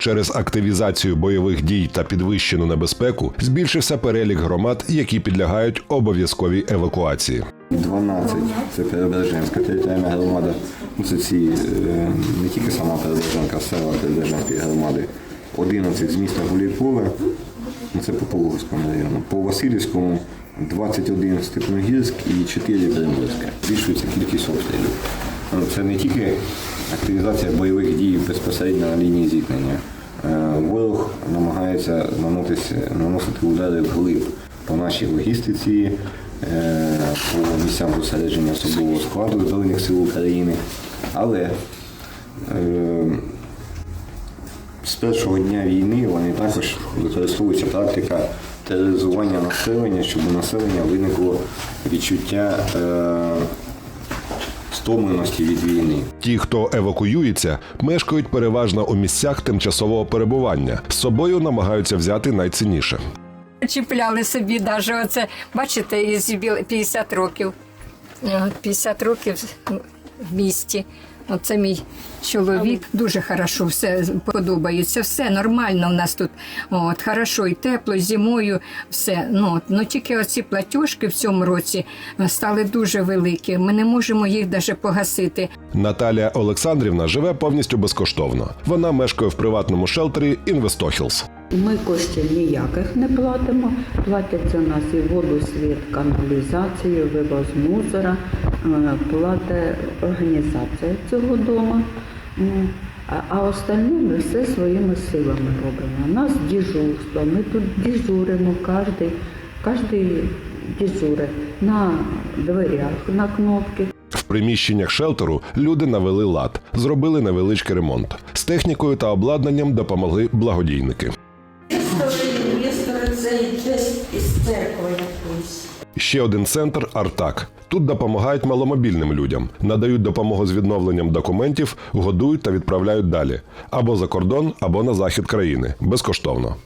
Через активізацію бойових дій та підвищену небезпеку збільшився перелік громад, які підлягають обов'язковій евакуації. 12 це Перебереженська територіальна громада. Ну, це ці е, не тільки сама Перебереженка, а села Перебереженської громади. 11 з міста Гуляйполе, ну, це по Пологовському району. По Васильівському 21 Степногірськ і 4 Приморське. Збільшується кількість обстрілів. Ну, Це не тільки активізація бойових дій безпосередньо на лінії зіткнення. Е, Ворог намагається наносити, удари вглиб по нашій логістиці, е, по місцям зосередження особового складу Збройних сил України. Але е, з першого дня війни вони також використовується практика тероризування населення, щоб у населення виникло відчуття е, стомленості від війни. Ті, хто евакуюється, мешкають переважно у місцях тимчасового перебування. З собою намагаються взяти найцінніше. Чіпляли собі навіть оце, бачите, із юбіле- 50 років. Е, 50 років в місті. Оце мій чоловік. Дуже хорошо все подобається. Все нормально у нас тут. От, хорошо і тепло, і зимою все. Ну, от, ну тільки оці платіжки в цьому році е, стали дуже великі. Ми не можемо їх навіть погасити. Наталія Олександрівна живе повністю безкоштовно. Вона мешкає в приватному шелтері Інвестохілс. Ми коштів ніяких не платимо. Платять за нас і воду, світ, каналізацію, вивоз мусора, е, платить організація цього дому. А, остальне ми все своїми силами робимо. У нас дежурство, ми тут дежуримо кожен, кожен дежурить на дверях, на кнопки. В приміщеннях шелтеру люди навели лад, зробили невеличкий ремонт. З технікою та обладнанням допомогли благодійники. Це десь із церкви якоїсь. Ще один центр Артак. Тут допомагають маломобільним людям, надають допомогу з відновленням документів, годують та відправляють далі або за кордон, або на захід країни безкоштовно.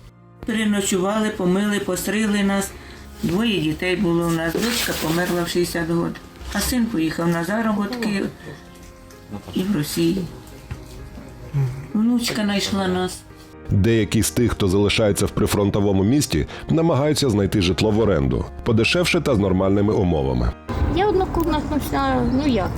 Переночували, помили, постригли нас. Двоє дітей було у нас. Дочка померла в 60 років, а син поїхав на заробітки і в Росії. Внучка знайшла нас. Деякі з тих, хто залишається в прифронтовому місті, намагаються знайти житло в оренду, подешевше та з нормальними умовами. Я однокомнатну сняла, ну як?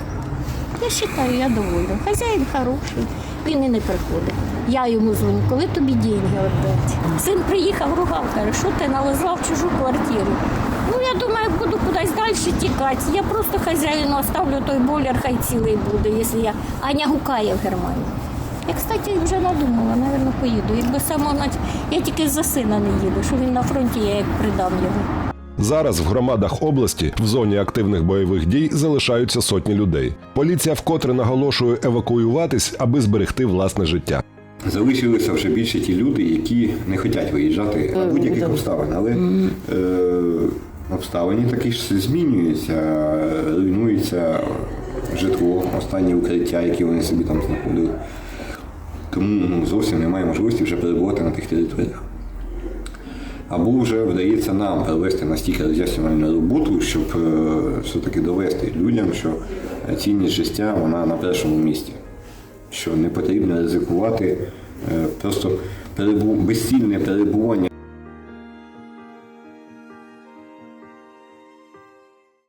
Я вважаю, я довольна. Хазяїн хороший, він і не приходить. Я йому дзвоню, коли тобі деньги віддати? Син приїхав, ругав, каже, що ти налазла в чужу квартиру. Ну, я думаю, буду кудись далі тікати. Я просто хазяїну оставлю той бойлер, хай цілий буде, якщо я. Аня гукає в Германії. Я, кстати, вже надумала, напевно, поїду. Якби сама я тільки за сина не їду, що він на фронті, я як придам його. Зараз в громадах області в зоні активних бойових дій залишаються сотні людей. Поліція вкотре наголошує евакуюватись, аби зберегти власне життя. Залишилися вже більше ті люди, які не хочуть виїжджати на будь-яких обставин, але е, обставини такі ж змінюються, руйнується житло, останні укриття, які вони собі там знаходили. Тому ну, зовсім немає можливості вже перебувати на тих територіях. Або вже вдається нам провести настільки роз'яснювальну роботу, щоб е, все-таки довести людям, що цінність життя вона на першому місці що не потрібно ризикувати, е, просто безцільне перебування